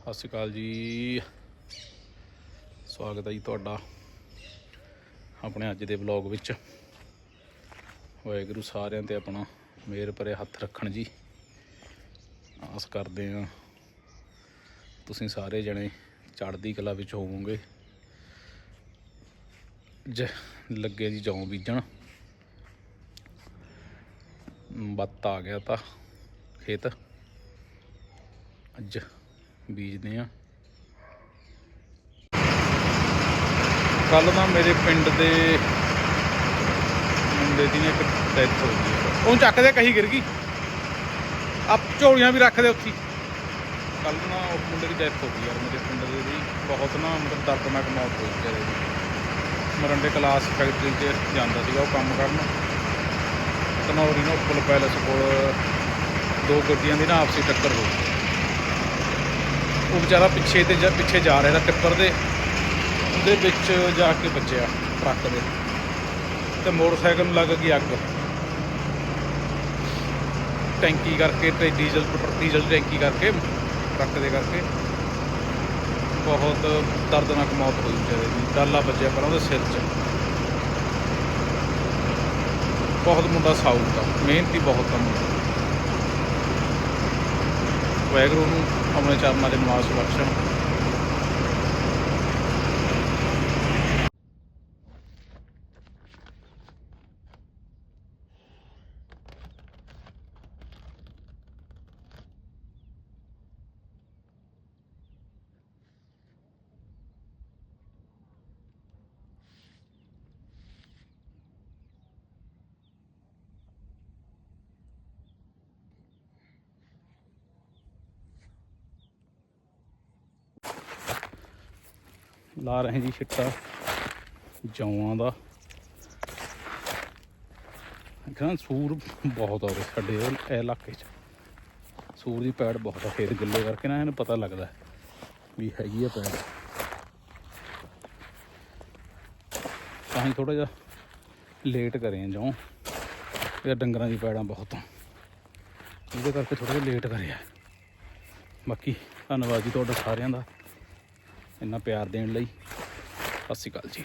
ਸਤਿ ਸ਼੍ਰੀ ਅਕਾਲ ਜੀ। ਸਵਾਗਤ ਹੈ ਜੀ ਤੁਹਾਡਾ ਆਪਣੇ ਅੱਜ ਦੇ ਵਲੌਗ ਵਿੱਚ। ਵਾਹਿਗੁਰੂ ਸਾਰਿਆਂ ਤੇ ਆਪਣਾ ਮੇਰ ਭਰੇ ਹੱਥ ਰੱਖਣ ਜੀ। ਆਸ ਕਰਦੇ ਹਾਂ ਤੁਸੀਂ ਸਾਰੇ ਜਣੇ ਚੜ੍ਹਦੀ ਕਲਾ ਵਿੱਚ ਹੋਵੋਗੇ। ਜ ਲੱਗੇ ਜੀ ਜੌਂ ਬੀਜਣ। ਬੱਤ ਆ ਗਿਆ ਤਾਂ ਖੇਤ। ਅੱਜ ਬੀਜਦੇ ਆ ਕੱਲ ਨਾ ਮੇਰੇ ਪਿੰਡ ਦੇ ਮੁੰਡੇ ਦੀ ਨਾ ਇੱਕ ਡੈਥ ਹੋ ਗਈ ਉਹਨੂੰ ਚੱਕਦੇ ਕਹੀ ਗਿਰ ਗਈ। ਆ ਝੋਲੀਆਂ ਵੀ ਰੱਖਦੇ ਉੱਥੇ। ਕੱਲ ਨਾ ਉਹ ਮੁੰਡੇ ਦੀ ਡੈਥ ਹੋ ਗਈ ਯਾਰ, ਮੇਰੇ ਪਿੰਡ ਦੇ ਦੀ ਬਹੁਤ ਨਾ ਮਤਲਬ ਦਰਦਨਾਕ ਮੌਤ ਹੋਈ ਵਿਚਾਰੇ ਦੀ ਮਰੰਡੇ ਕਲਾਸ ਫੈਕਟਰੀ 'ਚ ਜਾਂਦਾ ਸੀਗਾ ਉਹ ਕੰਮ ਕਰਨ। ਕਨੌਰੀ ਨਾ ਉੱਪਲ ਪੈਲਸ ਕੋਲ ਦੋ ਗੱਡੀਆਂ ਦੀ ਨਾ ਆਪਸੀ ਟੱਕਰ ਹੋ ਗਈ। ਉਹ ਵਿਚਾਰਾ ਪਿੱਛੇ ਤੇ ਜਾ- ਪਿੱਛੇ ਜਾ ਰਿਹਾ ਸੀ ਟਿੱਪਰ ਦੇ। ਉਹਦੇ ਵਿੱਚ ਜਾ ਕੇ ਵੱਜਿਆ ਟਰੱਕ ਦੇ। ਤੇ ਮੋਟਰਸਾਈਕਲ ਨੂੰ ਲੱਗ ਗਈ ਅੱਗ। ਟੈਂਕੀ ਕਰਕੇ ਤੇ ਡੀਜ਼ਲ ਪੈਟਰੋਲ ਡੀਜ਼ਲ ਦੀ ਟੈਂਕੀ ਕਰਕੇ, ਟਰੱਕ ਦੇ ਕਰਕੇ ਬਹੁਤ ਦਰਦਨਾਕ ਮੌਤ ਹੋਈ ਵਿਚਾਰੇ ਦੀ। ਡਾਲਾ ਵੱਜਿਆ ਪਰ ਉਹਦੇ ਸਿਰ 'ਚ। ਬਹੁਤ ਮੁੰਡਾ ਸਾਊ ਦਾ ਮਿਹਨਤੀ ਬਹੁਤ ਆ ਮੁੰਡਾ ਵਾਹਿਗੁਰੂ ਨੂੰ ਆਪਣੇ ਚਰਨਾਂ ਦੇ ਨਿਵਾਸ ਬਖਸ਼ਣ ਲਾ ਰਹੇ ਜੀ ਛਿੱਟਾ ਜੌਆਂ ਦਾ। ਕਹਿੰਦਾ ਸੂਰ ਬਹੁਤ ਆ ਉਰੇ ਸਾਡੇ ਇਹ ਇਲਾਕੇ 'ਚ। ਸੂਰ ਦੀ ਪੈੜ ਬਹੁਤ ਆ ਖੇਤ ਗਿੱਲੇ ਕਰਕੇ ਨਾ ਇਹਨੂੰ ਪਤਾ ਲੱਗਦਾ ਵੀ ਹੈਗੀ ਆ ਪੈੜ। ਤਾਂ ਹੀ ਥੋੜਾ ਜਿਹਾ ਲੇਟ ਕਰੇ ਆ ਇਹ ਡੰਗਰਾਂ ਦੀ ਪੈੜਾਂ ਬਹੁਤ ਆ। ਇਹਦੇ ਕਰਕੇ ਥੋੜਾ ਜਿਹਾ ਲੇਟ ਕਰਿਆ। ਬਾਕੀ ਧੰਨਵਾਦ ਜੀ ਤੁਹਾਡਾ ਸਾਰਿਆਂ ਦਾ। ਇੰਨਾ ਪਿਆਰ ਦੇਣ ਲਈ। ਸਤਿ ਸ਼੍ਰੀ ਅਕਾਲ ਜੀ।